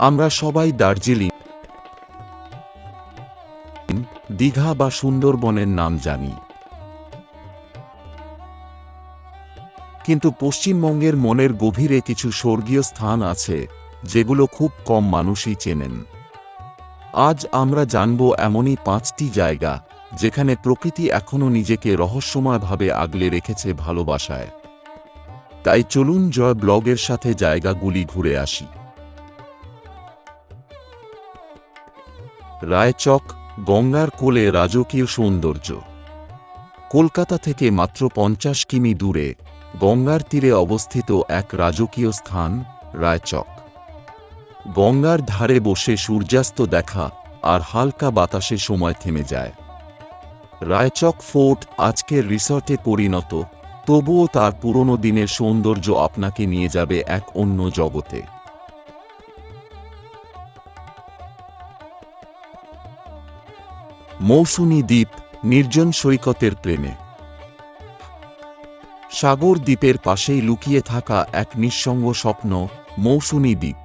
আমরা সবাই দার্জিলিং, দীঘা বা সুন্দরবনের নাম জানি। কিন্তু পশ্চিমবঙ্গের মনের গভীরে কিছু স্বর্গীয় স্থান আছে, যেগুলো খুব কম মানুষই চেনেন। আজ আমরা জানব এমনই পাঁচটি জায়গা, যেখানে প্রকৃতি এখনও নিজেকে রহস্যময়ভাবে আগলে রেখেছে ভালোবাসায়। তাই চলুন জয় ব্লগের সাথে জায়গাগুলি ঘুরে আসি। রায়চক, গঙ্গার কোলে রাজকীয় সৌন্দর্য। কলকাতা থেকে মাত্র পঞ্চাশ কিমি দূরে, গঙ্গার তীরে অবস্থিত এক রাজকীয় স্থান, রায়চক। গঙ্গার ধারে বসে সূর্যাস্ত দেখা আর হালকা বাতাসে সময় থেমে যায়। রায়চক ফোর্ট আজকের রিসর্টে পরিণত, তবুও তার পুরনো দিনের সৌন্দর্য আপনাকে নিয়ে যাবে এক অন্য জগতে। মৌসুমী দ্বীপ নির্জন সৈকতের প্রেমে। সাগর দ্বীপের পাশেই লুকিয়ে থাকা এক নিঃসঙ্গ স্বপ্ন মৌসুমী দ্বীপ।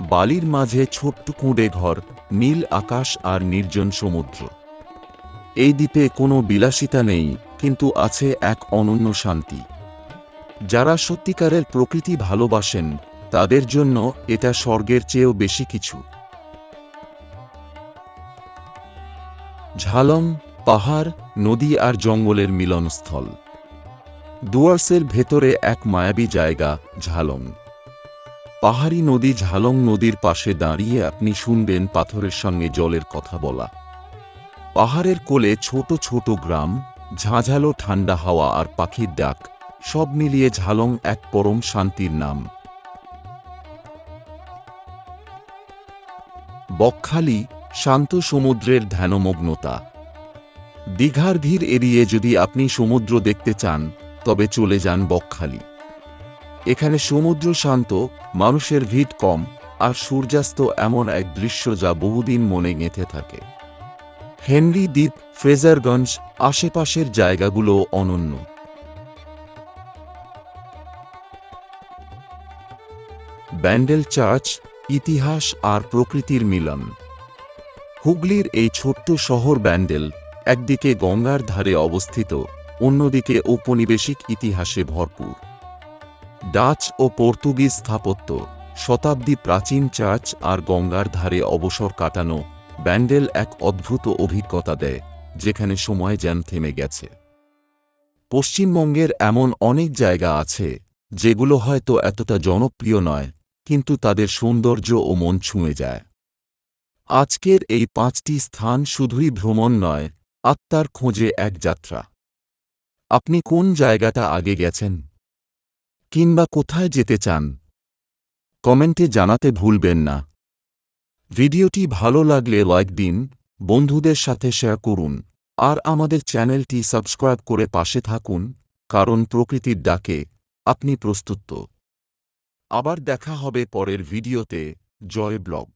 বালির মাঝে ছোট্ট কুঁড়ে ঘর, নীল আকাশ আর নির্জন সমুদ্র। এই দ্বীপে কোনো বিলাসিতা নেই, কিন্তু আছে এক অনন্য শান্তি। যারা সত্যিকারের প্রকৃতি ভালোবাসেন, তাদের জন্য এটা স্বর্গের চেয়েও বেশি কিছু। ঝালং পাহাড়, নদী আর জঙ্গলের মিলনস্থল। ডুয়ার্সের ভেতরে এক মায়াবী জায়গা ঝালং পাহাড়ি নদী ঝালং নদীর পাশে দাঁড়িয়ে আপনি শুনবেন পাথরের সঙ্গে জলের কথা বলা। পাহাড়ের কোলে ছোট ছোট গ্রাম, ঝাঁঝালো ঠান্ডা হাওয়া আর পাখির ডাক, সব মিলিয়ে ঝালং এক পরম শান্তির নাম। বকখালি শান্ত সমুদ্রের ধ্যানমগ্নতা। দীঘার ভিড় এড়িয়ে যদি আপনি সমুদ্র দেখতে চান, তবে চলে যান বকখালি। এখানে সমুদ্র শান্ত, মানুষের ভিড় কম, আর সূর্যাস্ত এমন এক দৃশ্য যা বহুদিন মনে গেঁথে থাকে। হেনরি দ্বীপ, ফ্রেজারগঞ্জ, আশেপাশের জায়গাগুলো অনন্য। ব্যান্ডেল চার্চ, ইতিহাস আর প্রকৃতির মিলন। হুগলির এই ছোট্ট শহর ব্যান্ডেল একদিকে গঙ্গার ধারে অবস্থিত, অন্যদিকে ঔপনিবেশিক ইতিহাসে ভরপুর। ডাচ ও পর্তুগিজ স্থাপত্য, শতাব্দী প্রাচীন চার্চ আর গঙ্গার ধারে অবসর কাটানো ব্যান্ডেল এক অদ্ভুত অভিজ্ঞতা দেয়, যেখানে সময় যেন থেমে গেছে। পশ্চিমবঙ্গের এমন অনেক জায়গা আছে, যেগুলো হয়তো এতটা জনপ্রিয় নয়, কিন্তু তাদের সৌন্দর্য ও মন ছুঁয়ে যায়। আজকের এই পাঁচটি স্থান শুধুই ভ্রমণ নয়, আত্মার খোঁজে এক যাত্রা। আপনি কোন জায়গাটা আগে গেছেন? কিংবা কোথায় যেতে চান? কমেন্টে জানাতে ভুলবেন না। ভিডিওটি ভালো লাগলে লাইক দিন, বন্ধুদের সাথে শেয়ার করুন, আর আমাদের চ্যানেলটি সাবস্ক্রাইব করে পাশে থাকুন, কারণ প্রকৃতির ডাকে আপনি প্রস্তুত। আবার দেখা হবে পরের ভিডিওতে, জয় ব্লগ।